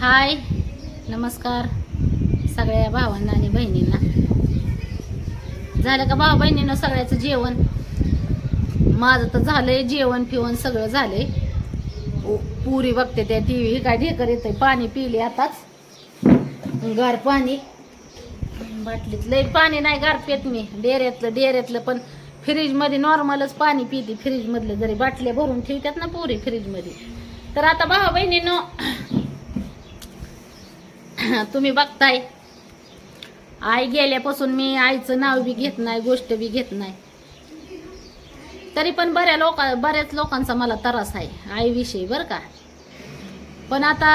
हाय नमस्कार सगळ्या भावांना आणि बहिणींना. झालं का भाऊ बहिणीनं सगळ्याचं जेवण? माझं तर झालंय जेवण पिवण सगळं झालंय. पुरी बघते त्या टी व्ही काय ढेकर येतंय? पाणी पिले आताच. गार पाणी. बाटलीत लय पाणी नाही गार पेत मी. डेऱ्यातलं डेऱ्यातलं पण फ्रीजमध्ये नॉर्मलच पाणी पिते. फ्रीजमधलं जरी बाटल्या भरून ठेवतात ना पुरी फ्रीजमध्ये. तर आता भाऊ बहिणीनं तुम्ही बघताय. आई गेल्यापासून मी आईचं नाव बी घेत नाही गोष्ट बी घेत नाही. तरी पण बऱ्या लोक बऱ्याच लोकांचा मला त्रास आहे आईविषयी बरं का. पण आता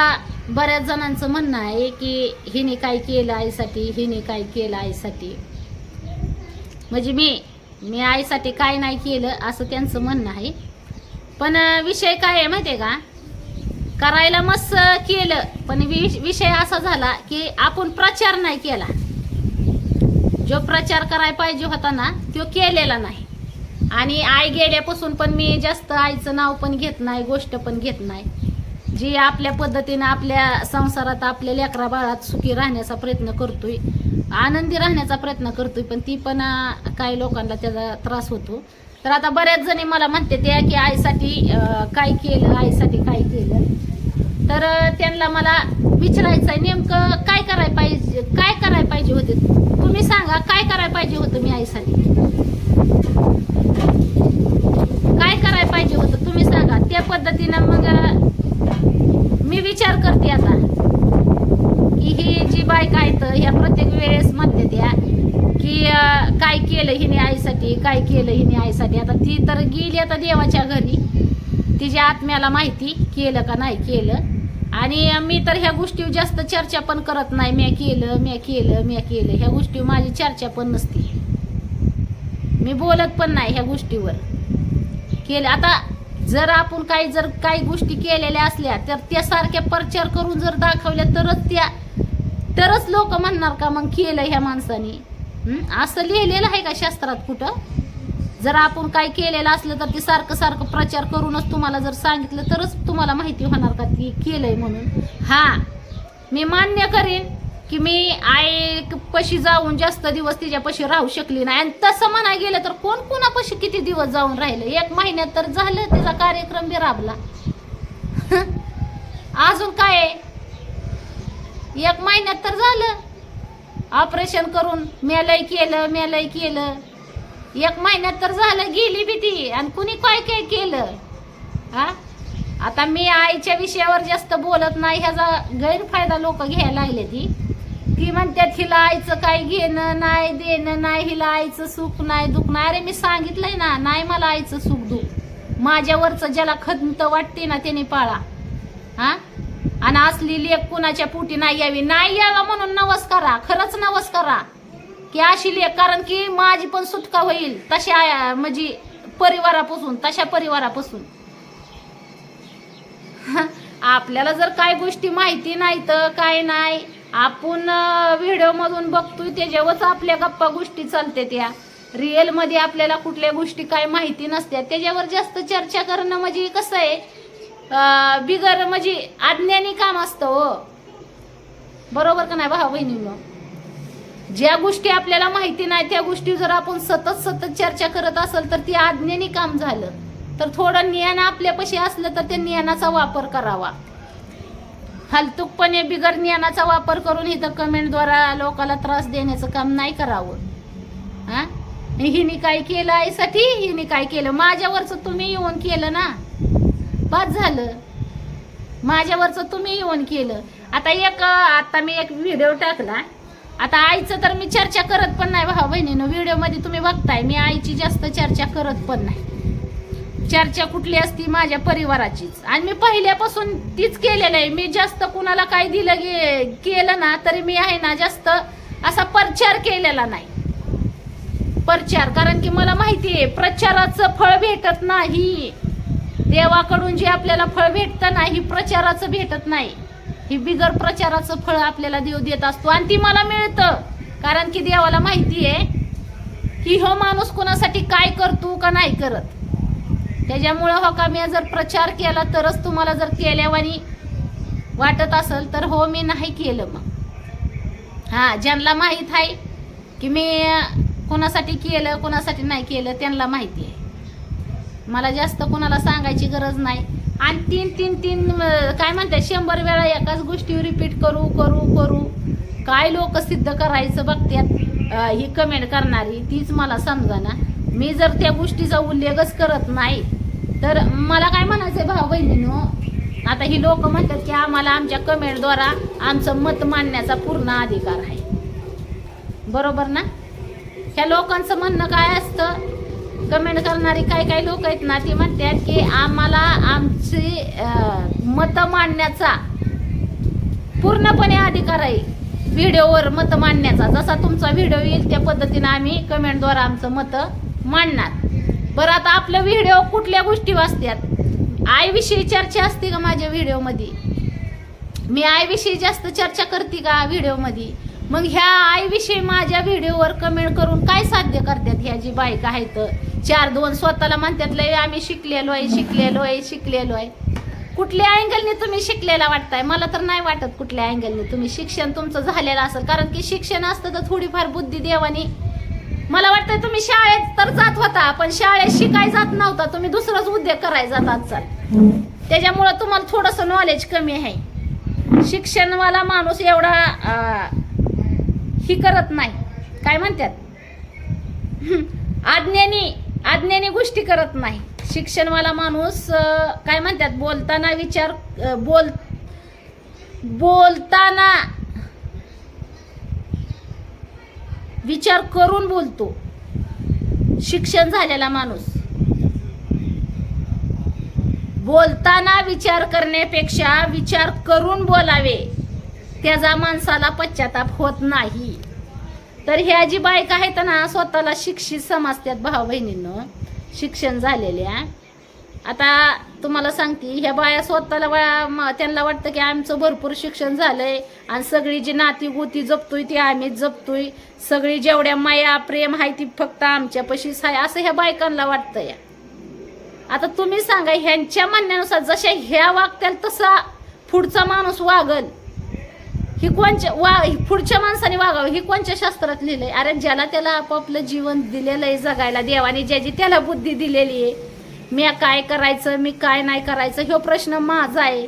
बऱ्याच जणांचं म्हणणं आहे की हिने काय केलं आईसाठी हिने काय केलं आईसाठी. म्हणजे मी मी आईसाठी काय नाही केलं असं त्यांचं म्हणणं आहे. पण विषय काय आहे माहिती आहे का? करायला मस्त केलं. पण विषय असा झाला की आपण प्रचार नाही केला. जो प्रचार करायला पाहिजे होता ना तो केलेला नाही. आणि आई गेल्यापासून पण मी जास्त आईचं नाव पण घेत नाही गोष्ट पण घेत नाही. जी आपल्या पद्धतीनं आपल्या संसारात आपल्या लेकरा बाळात सुखी राहण्याचा प्रयत्न करतोय आनंदी राहण्याचा प्रयत्न करतोय पण ती पण काही लोकांना त्याचा त्रास होतो. तर आता बऱ्याच जणी मला म्हणते त्या की आईसाठी काय केलं आईसाठी काय केलं. तर त्यांना मला विचारायचं आहे नेमकं काय करायला पाहिजे काय करायला पाहिजे होते? तुम्ही सांगा काय करायला पाहिजे होतं मी आईसाठी? काय करायला पाहिजे होतं? तुम्ही सांगा. त्या पद्धतीनं मग मी विचार करते आता. की ही जी बायका आहेत ह्या प्रत्येक वेळेस म्हणते त्या की काय केलं हिने आईसाठी काय केलं हिने आईसाठी? आता ती तर गेली आता देवाच्या घरी. तिच्या आत्म्याला माहिती केलं का नाही केलं. आणि मी तर ह्या गोष्टीवर जास्त चर्चा पण करत नाही. म्या केलं म्या केलं म्या केलं. ह्या गोष्टी माझी चर्चा पण नसते. मी बोलत पण नाही ह्या गोष्टीवर. केलं आता जर आपण काही जर काही गोष्टी केलेल्या असल्या तर त्यासारख्या प्रचार करून जर दाखवल्या तरच त्या तरच लोक म्हणणार का मग केलं ह्या माणसाने? असं लिहिलेलं आहे का शास्त्रात कुठं? जर आपण काय केलेलं असलं तर ते सारखं सारखं प्रचार करूनच तुम्हाला जर सांगितलं तरच तुम्हाला माहिती होणार का ती केलंय म्हणून. हा मी मान्य करेन की मी आई पशी जाऊन जास्त दिवस तिच्यापाशी राहू शकली नाही. आणि तसं म्हणाय गेलं तर कोण कोणापाशी किती दिवस जाऊन राहिलं? एक महिन्यात तर झालं तिचा कार्यक्रम बी राबला. अजून काय आहे? एक महिन्यात तर झालं. ऑपरेशन करून मेलय केलं मेलय केलं. एक महिन्यात तर झालं गेली बी ती. आणि कुणी काय काय केलं? हा? आता मी आईच्या विषयावर जास्त बोलत नाही ह्याचा गैरफायदा लोक घ्यायला लागले ती. ती म्हणतात हिला आईचं काय घेणं नाही देणं नाही हिला आईचं सुख नाही दुःख. नाही अरे मी सांगितलंय ना नाही मला आईचं सुख दुःख. माझ्यावरचं ज्याला खंत वाटते ना त्याने पाळा. हा? आणि असली लेख कुणाच्या पोटी नाही यावी? नाही यावा म्हणून नवस करा. खरंच नवस करा. की अशी लेख कारण की माझी पण सुटका होईल तशा म्हणजे परिवारापासून तशा परिवारापासून. आपल्याला जर काय गोष्टी माहिती नाही तर काय नाही. आपण व्हिडिओ मधून बघतोय त्याच्यावरच आपल्या गप्पा गोष्टी चालते त्या. रिअलमध्ये आपल्याला कुठल्या गोष्टी काय माहिती नसत्या. त्याच्यावर जास्त चर्चा करणं म्हणजे कसं आहे? बिगर म्हणजे अज्ञानी काम असतं हो. बरोबर का नाही भाऊ बहिणीनं ज्या गोष्टी आपल्याला माहिती नाही त्या गोष्टी जर आपण सतत सतत चर्चा करत असेल तर ती अज्ञानी काम झालं. तर थोडं ज्ञान आपल्यापाशी असलं तर त्या ज्ञानाचा वापर करावा. हलतुकपणे बिगर ज्ञानाचा वापर करून इथं कमेंटद्वारा लोकाला त्रास देण्याचं काम नाही करावं. हा? हिने काय केलं आईसाठी? हिने काय केलं? माझ्यावरचं तुम्ही येऊन केलं ना? बस झालं. माझ्यावरचं तुम्ही येऊन केलं. आता एक आता मी एक व्हिडिओ टाकला. आता आईचं तर मी चर्चा करत पण नाही भाऊ बहिणीनं. व्हिडिओमध्ये तुम्ही बघताय मी आईची जास्त चर्चा करत पण नाही. चर्चा कुठली असती? माझ्या परिवाराचीच. आणि मी पहिल्यापासून तीच केलेलं आहे. मी जास्त कुणाला काय दिलं गे केलं ना तरी मी आहे ना जास्त असा प्रचार केलेला नाही. प्रचार. कारण की मला माहिती आहे प्रचाराचं फळ भेटत नाही. देवाकडून जे आपल्याला फळ भेटतं ना ही प्रचाराचं भेटत नाही. ही बिगर प्रचाराचं फळ आपल्याला देव देत असतो. आणि ती मला मिळतं. कारण की देवाला माहिती आहे की हो माणूस कोणासाठी काय करतो का नाही करत. त्याच्यामुळं हो का मी जर प्रचार केला तरच तुम्हाला जर केल्यावानी वाटत असेल तर हो मी नाही केलं मग. हा ज्यांना माहीत आहे की मी कोणासाठी केलं कोणासाठी नाही केलं त्यांना माहिती आहे. मला जास्त कोणाला सांगायची गरज नाही. आणि तीन तीन तीन काय म्हणतात शंभर वेळा एकाच गोष्टी रिपीट करू करू करू. काय लोक सिद्ध करायचं बघत्यात ही कमेंट करणारी तीच मला समजाना. मी जर त्या गोष्टीचा उल्लेखच करत नाही तर मला काय म्हणायचं आहे भाऊ बहिणीनो? आता ही लोक म्हणतात की आम्हाला आमच्या कमेंटद्वारा आमचं मत मांडण्याचा पूर्ण अधिकार आहे. बरोबर ना? ह्या लोकांचं म्हणणं काय असतं? कमेंट करणारी काही काही लोक आहेत ना ती म्हणतात की आम्हाला आमची मतं मांडण्याचा पूर्णपणे अधिकार आहे. व्हिडिओवर मत मांडण्याचा. जसा तुमचा व्हिडिओ येईल त्या पद्धतीनं आम्ही कमेंटद्वारा आमचं मतं मांडणार. बरं आता आपलं व्हिडिओ कुठल्या गोष्टी वाचतात आईविषयी चर्चा असते का माझ्या व्हिडिओमध्ये मी आईविषयी जास्त चर्चा करते का व्हिडिओमध्ये मग ह्या आईविषयी माझ्या व्हिडिओवर कमेंट करून काय साध्य करतात ह्या जी बायका आहेत? चार दोन स्वतःला म्हणतात लय आम्ही शिकलेलो आहे शिकलेलो आहे शिकलेलो आहे. कुठल्या अँगलने तुम्ही शिकलेला वाटताय? मला तर नाही वाटत कुठल्या अँगलने तुम्ही शिक्षण तुमचं झालेलं असेल कारण की शिक्षण असतं तर थोडीफार बुद्धी देवानी. मला वाटतंय तुम्ही शाळेत तर जात होता पण शाळेत शिकाय जात नव्हता. तुम्ही दुसराच उद्योग करायला जात आजचाल त्याच्यामुळं तुम्हाला थोडंसं नॉलेज कमी आहे. शिक्षणवाला माणूस एवढा ही करत नाही. काय म्हणतात? हं, आज्ञानी आज्ञानी गोष्टी करत नाही. शिक्षणवाला माणूस काय म्हणतात बोलताना विचार बोल बोलताना विचार करून बोलतो. शिक्षण झालेला माणूस. बोलताना विचार करण्यापेक्षा विचार करून बोलावे. त्याचा माणसाला पश्चाताप होत नाही. तर ह्या जी बायक आहेत ना स्वतःला शिक्षित समजतात भाऊ बहिणींनो. शिक्षण झालेल्या आता तुम्हाला सांगते ह्या बाया स्वतःला वा- म- त्यांना वाटतं की आमचं भरपूर शिक्षण झालंय आणि सगळी जी नाती गोती जपतोय ती आम्हीच जपतोय. सगळी जेवढ्या माया प्रेम आहे ती फक्त आमच्यापाशीच आहे असं ह्या बायकांना वाटतं या आता तुम्ही सांगा ह्यांच्या म्हणण्यानुसार जशा ह्या वागत्याल तसा पुढचा माणूस वागल. ही कोणच्या वा ही पुढच्या माणसाने वागावं ही कोणच्या शास्त्रात लिहिलंय? अरे ज्याला त्याला आपापलं जीवन दिलेलं आहे जगायला देवाने ज्याची त्याला बुद्धी दिलेली आहे. मी काय करायचं मी काय नाही करायचं ह्यो प्रश्न माझा आहे.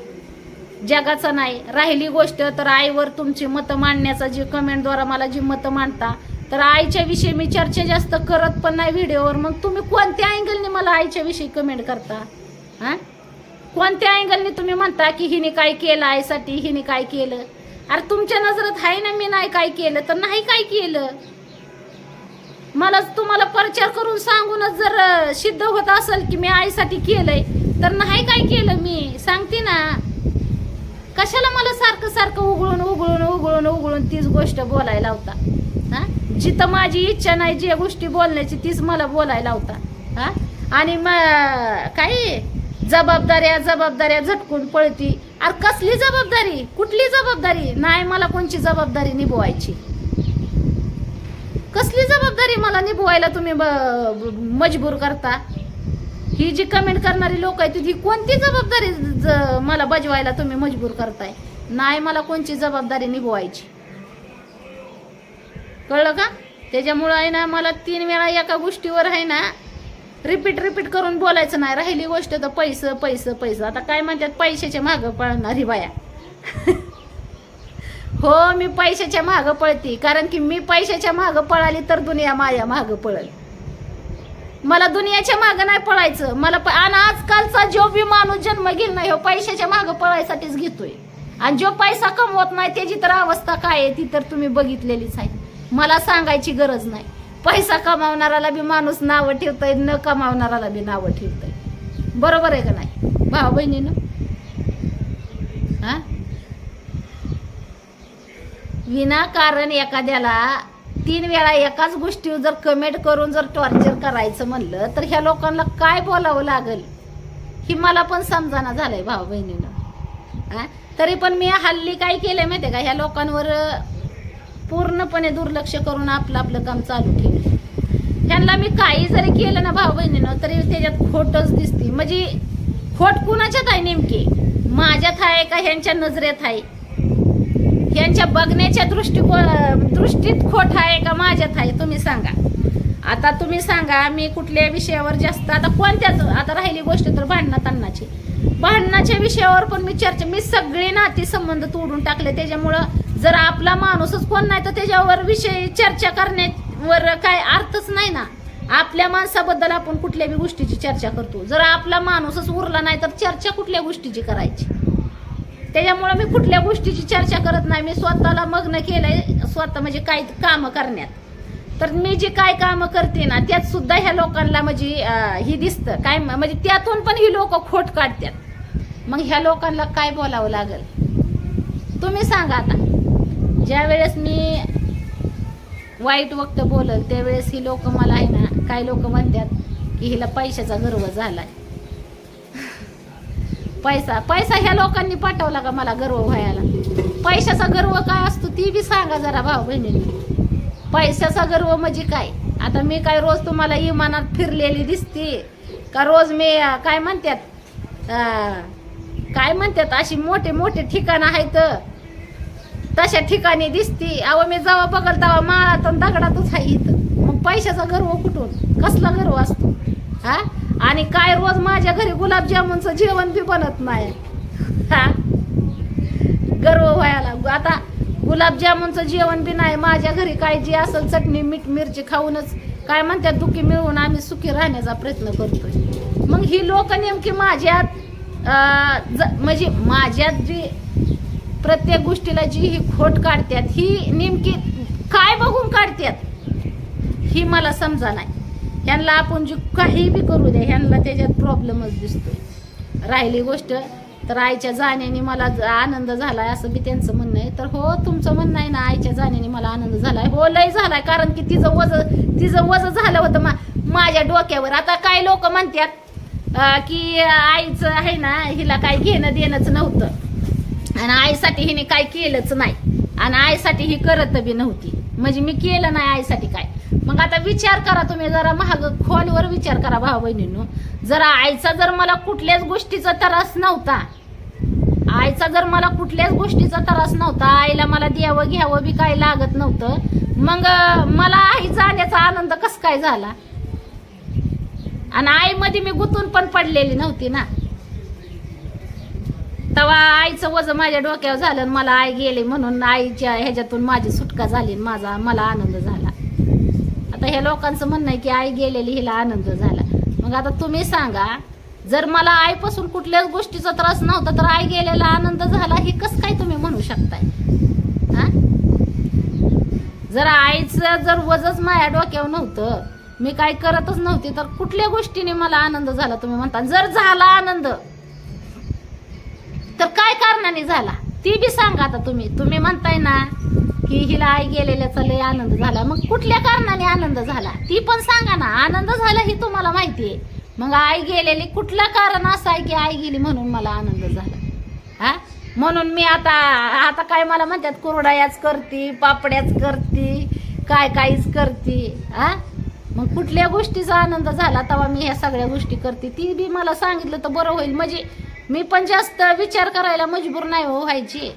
जगाचा नाही. राहिली गोष्ट तर आईवर तुमची मतं मांडण्याचा जी कमेंटद्वारा मला जी मतं मांडता तर आईच्या विषयी मी चर्चा जास्त करत पण नाही व्हिडिओवर. मग तुम्ही कोणत्या अँगलने मला आईच्या विषयी कमेंट करता? हां? कोणत्या अँगलने तुम्ही म्हणता की हिने काय केलं आईसाठी हिने काय केलं? अरे तुमच्या नजरात आहे ना मी नाही काय केलं तर नाही काय केलं? मला तुम्हाला प्रचार करून सांगूनच जर सिद्ध होत असेल की मी आईसाठी केलंय तर नाही काय केलं मी? सांगते ना. कशाला मला सारखं सारखं उघळून उघळून उघळून उघळून तीच गोष्ट बोलायला होता हा? जिथं माझी इच्छा नाही जी गोष्टी बोलण्याची तीच मला बोलायला होता हा? आणि मग काही जबाबदाऱ्या जबाबदाऱ्या झटकून पळती. अरे कसली जबाबदारी? कुठली जबाबदारी? नाही मला कोणची जबाबदारी निभवायची? कसली जबाबदारी मला निभवायला तुम्ही ब- मजबूर करता? ही जी कमेंट करणारी लोक आहेत ही कोणती जबाबदारी ज- मला बजवायला तुम्ही मजबूर करताय? नाही मला कोणची जबाबदारी निभवायची? कळलं का? त्याच्यामुळं आहे ना मला तीन वेळा एका गोष्टीवर आहे ना रिपीट रिपीट करून बोलायचं नाही. राहिली गोष्ट तर पैसं पैसं पैसं. आता काय म्हणतात? पैशाच्या मागं पळणारी बाया. हो मी पैशाच्या मागं पळते. कारण की मी पैशाच्या मागं पळाली तर दुनिया माया मागं पळल. मला दुनियाच्या मागं नाही पळायचं. मला प- आणि आजकालचा जो बी माणूस जन्म घेईल ना हो पैशाच्या मागं पळायसाठीच घेतोय. आणि जो पैसा कमवत नाही त्याची तर अवस्था काय आहे? ती तर तुम्ही बघितलेलीच आहे. मला सांगायची गरज नाही. पैसा कमावणाराला बी माणूस नावं ठेवतंय न कमावणाराला बी नावं ठेवतंय. बरोबर आहे का नाही? भाऊ बहिणीनं? हा? विनाकारण एखाद्याला तीन वेळा एकाच गोष्टीवर जर कमेंट करून जर टॉर्चर करायचं म्हणलं तर ह्या लोकांना काय बोलावं लागल? ही मला पण समजाना झालंय भाऊ बहिणीनं. तरी पण मी हल्ली काय केलंय माहितीये का? ह्या लोकांवर पूर्णपणे दुर्लक्ष करून आपलं आपलं काम चालू ठेवलं त्यांना मी काही जरी केलं ना भाऊ बहिणीनं तरी त्याच्यात खोटच दिसते. म्हणजे खोट कुणाच्यात आहे नेमकी? माझ्यात आहे का ह्यांच्या नजरेत आहे? ह्यांच्या बघण्याच्या दृष्टिकोन दृष्टीत खोट आहे का माझ्यात आहे तुम्ही सांगा. आता तुम्ही सांगा मी कुठल्या विषयावर जास्त आता कोणत्याच आता राहिली गोष्ट तर भांडणात अन्नाची. भांडणाच्या विषयावर पण मी चर्चा मी सगळे नाती संबंध तोडून टाकले. त्याच्यामुळं जर आपला माणूसच कोण नाही तर त्याच्यावर विषय चर्चा वर काय अर्थच नाही ना. आपल्या माणसाबद्दल आपण कुठल्या बी गोष्टीची चर्चा करतो. जर आपला माणूसच उरला नाही तर चर्चा कुठल्या गोष्टीची करायची? त्याच्यामुळे मी कुठल्या गोष्टीची चर्चा करत नाही. मी स्वतःला मग्न केलंय स्वतः म्हणजे काय कामं करण्यात. तर मी जी काय कामं करते ना त्यात सुद्धा ह्या लोकांना म्हणजे ही दिसतं. काय म- म्हणजे त्यातून पण ही लोक खोट काढतात. मग ह्या लोकांना काय बोलावं लागल? तुम्ही सांगा आता. ज्या वेळेस मी वाईट वक्त बोलल त्यावेळेस ही लोक मला आहे ना काय लोक म्हणतात की हिला पैशाचा गर्व झालाय. पैसा पैसा ह्या लोकांनी पाठवला का मला गर्व व्हायला? पैशाचा गर्व काय असतो ती बी सांगा जरा भाऊ बहिणींनी. पैशाचा गर्व म्हणजे काय? आता मी काय रोज तुम्हाला इमानात फिरलेली दिसते. का रोज मी काय म्हणतात काय म्हणतात अशी मोठे मोठे ठिकाणं आहेत तशा ठिकाणी दिसती. अहो मी जेव्हा बघल तेव्हा माळात आणि दगडातच आहे इथं. मग पैशाचा गर्व कुठून? कसला गर्व असतो? हा? आणि काय रोज माझ्या घरी गुलाबजामुनचं जेवण बी बनत नाही. हा? गर्व व्हायला आता गुलाबजामुनचं जेवण बी नाही. माझ्या घरी काय जे असेल चटणी मीठ मिरची खाऊनच काय म्हणतात दुखी मिळवून आम्ही सुखी राहण्याचा प्रयत्न करतोय. मग ही लोक नेमकी माझ्यात ज- म्हणजे माझ्यात जी प्रत्येक गोष्टीला जी ही खोट काढतात ही नेमकी काय बघून काढतात ही मला समजा नाही. ह्यांना आपण जी काही बी करू दे ह्यांना त्याच्यात प्रॉब्लेमच दिसतोय. राहिली गोष्ट तर आईच्या जाण्याने मला ज- आनंद झालाय असं बी त्यांचं म्हणणं आहे. तर हो तुमचं म्हणणं आहे ना आईच्या जाण्याने मला आनंद झालाय. हो लय झालाय कारण की तिचं वज तिचं वज झालं होतं मा माझ्या डोक्यावर. आता काय लोक म्हणतात की आईचं आहे ना हिला काय घेणं देणंच नव्हतं. आणि आईसाठी हिने काय केलंच नाही. आणि आईसाठी ही करत बी नव्हती. म्हणजे मी केलं नाही आईसाठी काय. मग आता विचार करा तुम्ही जरा महाग खोलवर विचार करा भाऊ बहिणींनो. जरा आईचा जर मला कुठल्याच गोष्टीचा त्रास नव्हता आईचा जर मला कुठल्याच गोष्टीचा त्रास नव्हता आईला मला द्यावं घ्यावं बी काय लागत नव्हतं. मग मला आई जाण्याचा आनंद कस काय झाला? आणि आईमध्ये मी गुतून पण पडलेली नव्हती ना. तेव्हा आईचं वज माझ्या डोक्यावर झालं आणि मला आई गेली म्हणून आईच्या ह्याच्यातून माझी सुटका झाली आणि माझा मला आनंद झाला. आता ह्या लोकांचं म्हणणं आहे की आई गेलेली हिला आनंद झाला. मग आता तुम्ही सांगा जर मला आईपासून कुठल्याच गोष्टीचा त्रास नव्हता तर आई गेलेला आनंद झाला हे कसं काय तुम्ही म्हणू शकताय? हा? जर आईचं जर वजच माझ्या डोक्यावर नव्हतं मी काय करतच नव्हती तर कुठल्या गोष्टीने मला आनंद झाला तुम्ही म्हणता? जर झाला आनंद आनंदाने झाला. ती बी सांगा आता तुम्ही. तुम्ही म्हणताय ना की हिला आई गेलेल्याचा लय आनंद झाला. मग कुठल्या कारणाने आनंद झाला? ती पण सांगा ना. आनंद झाला ही तुम्हाला माहिती आहे मग आई गेलेली कुठलं कारण असं आहे की आई गेली म्हणून मला आनंद झाला? हा? म्हणून मी आता आता काय मला म्हणतात कुरडायाच करती पापड्याच करती काय काहीच करती. हा? मग कुठल्या गोष्टीचा आनंद झाला तेव्हा मी ह्या सगळ्या गोष्टी करते. ती बी मला सांगितलं तर बरं होईल. म्हणजे मी पण जास्त विचार करायला मजबूर नाही हो व्हायची.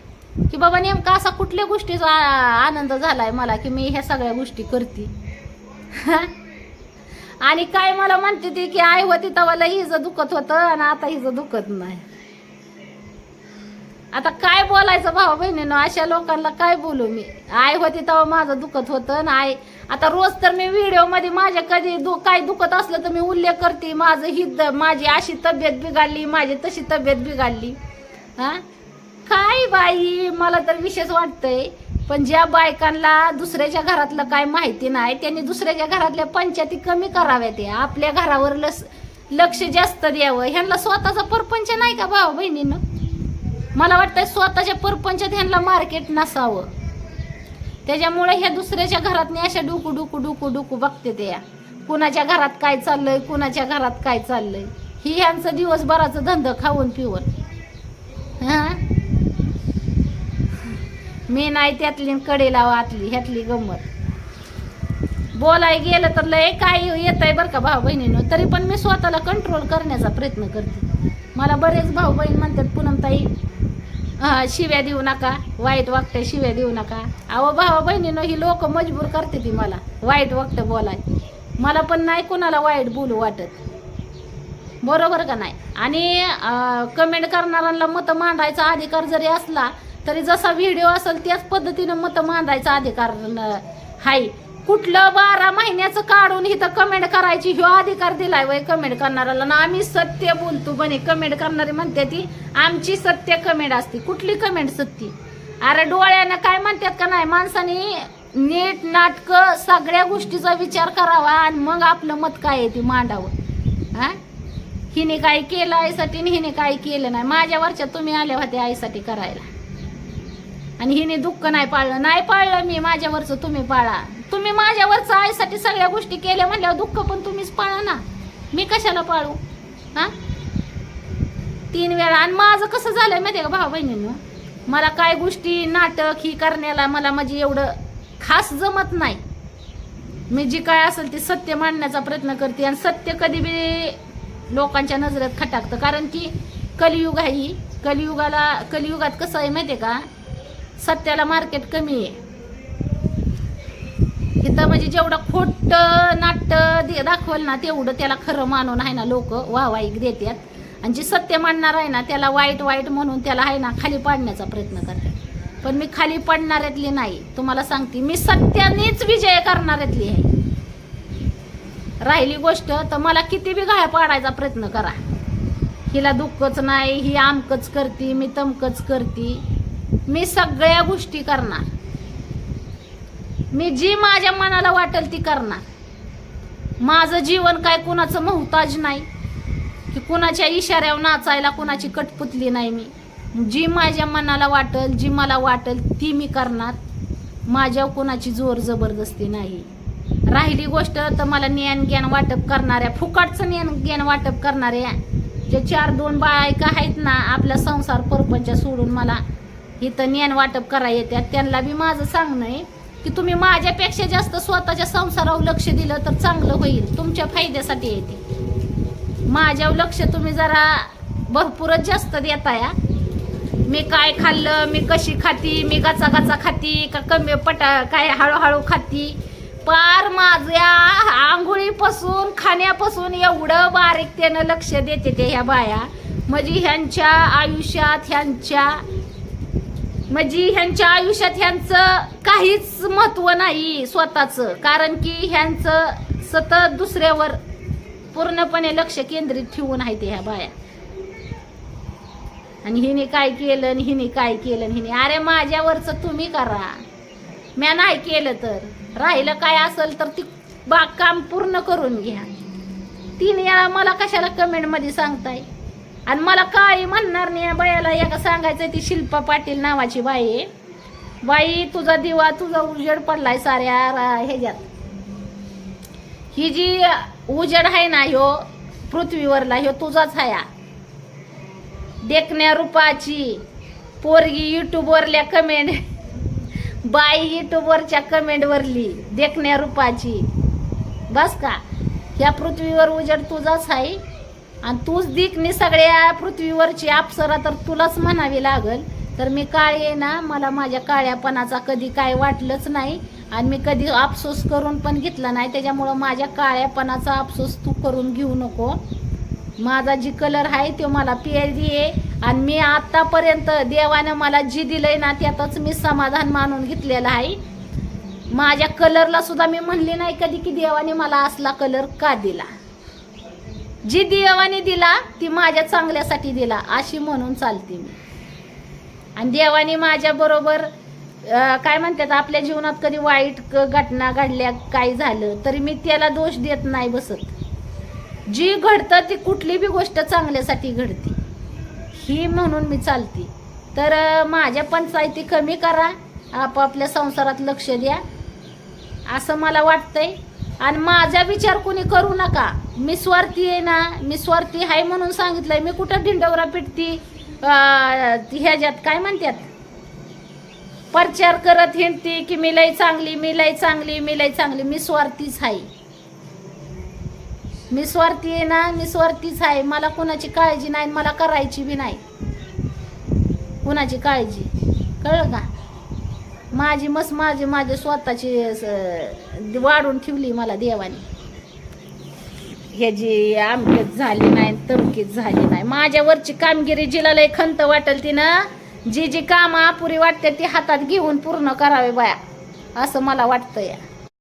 की बाबा नेमका असा कुठल्या गोष्टीचा आ- आनंद झालाय मला की मी ह्या सगळ्या गोष्टी करते. आणि काय मला म्हणते ती की आई होती तवाला हिचं दुखत होतं आणि आता हिचं दुखत नाही. आता काय बोलायचं भाऊ बहिणीनं अशा लोकांना काय बोलू मी? आई होती तेव्हा माझं दुखत होतं ना आई आता रोज तर मी व्हिडिओमध्ये माझ्या कधी दु काय दुखत असलं तर मी उल्लेख करते. माझं ही द- माझी अशी तब्येत बिघडली माझी तशी तब्येत बिघडली. हा? काय बाई मला तर विशेष वाटतंय पण ज्या बायकांना दुसऱ्याच्या घरातलं काय माहिती नाही त्यांनी दुसऱ्याच्या घरातल्या पंचायती कमी कराव्यात या. आपल्या घरावर लस लक्ष जास्त द्यावं. ह्यांना स्वतःचा परपंच नाही का भाऊ बहिणीनं? मला वाटतं स्वतःच्या परपंच ह्यांना मार्केट नसावं. त्याच्यामुळे ह्या दुसऱ्याच्या घरात अशा डुकू डुकू डुकू डुकू बघते ते कुणाच्या घरात काय चाललंय कुणाच्या घरात काय चाललंय. ही ह्यांचं दिवसभराचं धंद खाऊन पिऊन. मी नाही त्यातली कडे लावा आतली ह्यातली गंमत. बोलाय गेलं तर लय काय येत आहे बरं का भाऊ बहिणीनं तरी पण मी स्वतःला कंट्रोल करण्याचा प्रयत्न करते. मला बरेच भाऊ बहीण म्हणतात पूनमताई शिव्या देऊ नका. वाईट वागते शिव्या देऊ नका. अहो भावा बहिणीनं ही लोक मजबूर करते ती मला. वाईट वागतं बोलाय. मला पण नाही कोणाला वाईट बोलू वाटत. बरोबर का नाही? आणि कमेंट करणाऱ्यांना मतं मांडायचा अधिकार जरी असला तरी जसा व्हिडिओ असेल त्याच पद्धतीनं मतं मांडायचा अधिकार न- हाय. कुठलं बारा महिन्याचं काढून इथं कमेंट करायची ह्यो अधिकार दिलाय वय कमेंट करणाऱ्याला. ना आम्ही सत्य बोलतो बने. कमेंट करणारी म्हणते ती आमची सत्य कमेंट असते. कुठली कमेंट सत्य? अरे डोळ्यानं काय म्हणतात का नाही? माणसाने नीट नाटक सगळ्या गोष्टीचा विचार करावा आणि मग आपलं मत काय आहे ते मांडावं. हा? हिने काय केलं आईसाठी आणि हिने काय केलं नाही? माझ्यावरच्या तुम्ही आल्या होत्या आईसाठी करायला. आणि हिने दुःख नाही पाळलं. नाही पाळलं मी माझ्यावरचं तुम्ही पाळा. तुम्ही माझ्यावरचं आईसाठी सगळ्या गोष्टी केल्या म्हणल्यावर दुःख पण तुम्हीच पाळा ना. मी कशाला पाळू? हा? तीन वेळा आणि माझं कसं झालंय माहिती का भाऊ बहिणीनं? मला काय गोष्टी नाटक ही करण्याला मला म्हणजे एवढं खास जमत नाही. मी जी काय असेल ती सत्य मांडण्याचा प्रयत्न करते आणि सत्य कधी बी लोकांच्या नजरेत खटाकतं. कारण की कलियुग आहे कलियुगाला कलियुगात कसं आहे माहितीये का? सत्याला मार्केट कमी आहे. इथं म्हणजे जेवढं खोट नाट्य दाखवल ना तेवढं त्याला खरं मानून आहे ना लोक वाहवाई देतात. आणि जे सत्य मांडणार आहे ना त्याला वाईट वाईट म्हणून त्याला आहे ना खाली पाडण्याचा प्रयत्न करतात. पण मी खाली पाडणाऱ्यातली नाही. तुम्हाला सांगते मी सत्यानेच विजय करणाऱ्यातली आहे. राहिली गोष्ट तर मला किती बी घाया पाडायचा प्रयत्न करा. हिला दुःखच नाही ही आमकच करती मी तमकच करती. मी सगळ्या गोष्टी करणार. मी जी माझ्या मनाला वाटेल ती करणार. माझं जीवन काय कुणाचं मोहताज नाही की कुणाच्या इशाऱ्यावर नाचायला कुणाची कटपुतली नाही मी. जी माझ्या मनाला वाटेल जी मला वाटेल ती मी करणार. माझ्यावर कुणाची जोर जबरदस्ती नाही. राहिली गोष्ट तर मला ज्ञान ज्ञान वाटप करणाऱ्या फुकाटचं ज्ञान ज्ञान वाटप करणाऱ्या जे चार दोन बायका आहेत ना आपला संसार परपंच सोडून मला इथं ज्ञान वाटप करा येत्या त्यांना बी माझं सांगणं आहे. की तुम्ही माझ्यापेक्षा जास्त स्वतःच्या संसारावर लक्ष दिलं तर चांगलं होईल. तुमच्या फायद्यासाठी येते माझ्यावर लक्ष तुम्ही जरा भरपूरच जास्त देताय मी काय खाल्लं मी कशी खाती मी गचा गचा खाती का कमी पटा काय हळूहळू खाती. पार माझ्या आंघोळीपासून खाण्यापासून एवढं बारीकतेनं लक्ष देते ते ह्या बाया. म्हणजे ह्यांच्या आयुष्यात ह्यांच्या म्हणजे ह्यांच्या आयुष्यात ह्यांचं काहीच महत्त्व नाही स्वतःचं. कारण की ह्यांचं सतत दुसऱ्यावर पूर्णपणे लक्ष केंद्रित ठेवून आहे ते ह्या बाया. आणि हिने काय केलं हिने काय केलं हिने अरे माझ्यावरचं तुम्ही करा. म्या नाही केलं तर. राहिलं काय असेल तर ती बाग काम पूर्ण करून घ्या. तीन याला मला कशाला कमेंटमध्ये सांगताय? आणि मला काय म्हणणार नाही या बायाला एका सांगायचं ती शिल्पा पाटील नावाची बाई आहे. बाई तुझा दिवा तुझा उजेड पडलाय साऱ्या ह्याच्यात. ही जी उजेड आहे ना ह्यो पृथ्वीवरला ह्यो तुझाच हाया देखण्या रूपाची पोरगी युट्यूबवरल्या कमेंट बाई युट्यूबवरच्या कमेंटवरली देखण्या रूपाची. बस का? ह्या पृथ्वीवर उजेड तुझाच आहे. आणि तूच दिकनी सगळ्या पृथ्वीवरची अप्सरा तर तुलाच म्हणावी लागल. तर मी काळी आहे ना मला माझ्या काळ्यापणाचा कधी काय वाटलंच नाही. आणि मी कधी अफसोस करून पण घेतला नाही. त्याच्यामुळं माझ्या काळ्यापणाचा अफसोस तू करून घेऊ नको. माझा जी कलर आहे तो मला पियारी आहे. आणि मी आत्तापर्यंत देवानं मला जी दिलंय ना त्यातच मी समाधान मानून घेतलेलं आहे. माझ्या कलरला सुद्धा मी म्हणली नाही कधी की देवाने मला असला कलर का दिला? जी देवाने दिला ती माझ्या चांगल्यासाठी दिला अशी म्हणून चालते मी. आणि देवाने माझ्या बरोबर काय म्हणतात आपल्या जीवनात कधी वाईट घटना घडल्या काय झालं तरी मी त्याला दोष देत नाही बसत. जी घडतं ती कुठली बी गोष्ट चांगल्यासाठी घडते. ही म्हणून मी चालते. तर माझ्या पंचायती कमी करा आपापल्या संसारात लक्ष द्या. असं मला वाटतंय. आणि माझा विचार कोणी करू नका. मी स्वार्थी आहे ना मी स्वार्थी आहे म्हणून सांगितलंय. मी कुठं ढिंडवरा पिटती? ह्याच्यात काय म्हणतात प्रचार करत हिंडती की मी लय चांगली मी लय चांगली मी लय चांगली. मी स्वार्थीच आहे. मी स्वार्थी आहे ना मी स्वार्थीच आहे. मला कुणाची काळजी नाही मला करायची बी नाही. कुणाची काळजी? कळलं का? माझी मस माझी माझी स्वतःची वाढून ठेवली मला देवाने. हे जी आमकेच झाली नाही तमकीच झाली नाही. माझ्यावरची कामगिरी जिला लय खंत वाटेल तिनं. जी जी कामं अपुरी वाटते ती हातात घेऊन पूर्ण करावे बाया. असं मला वाटतं या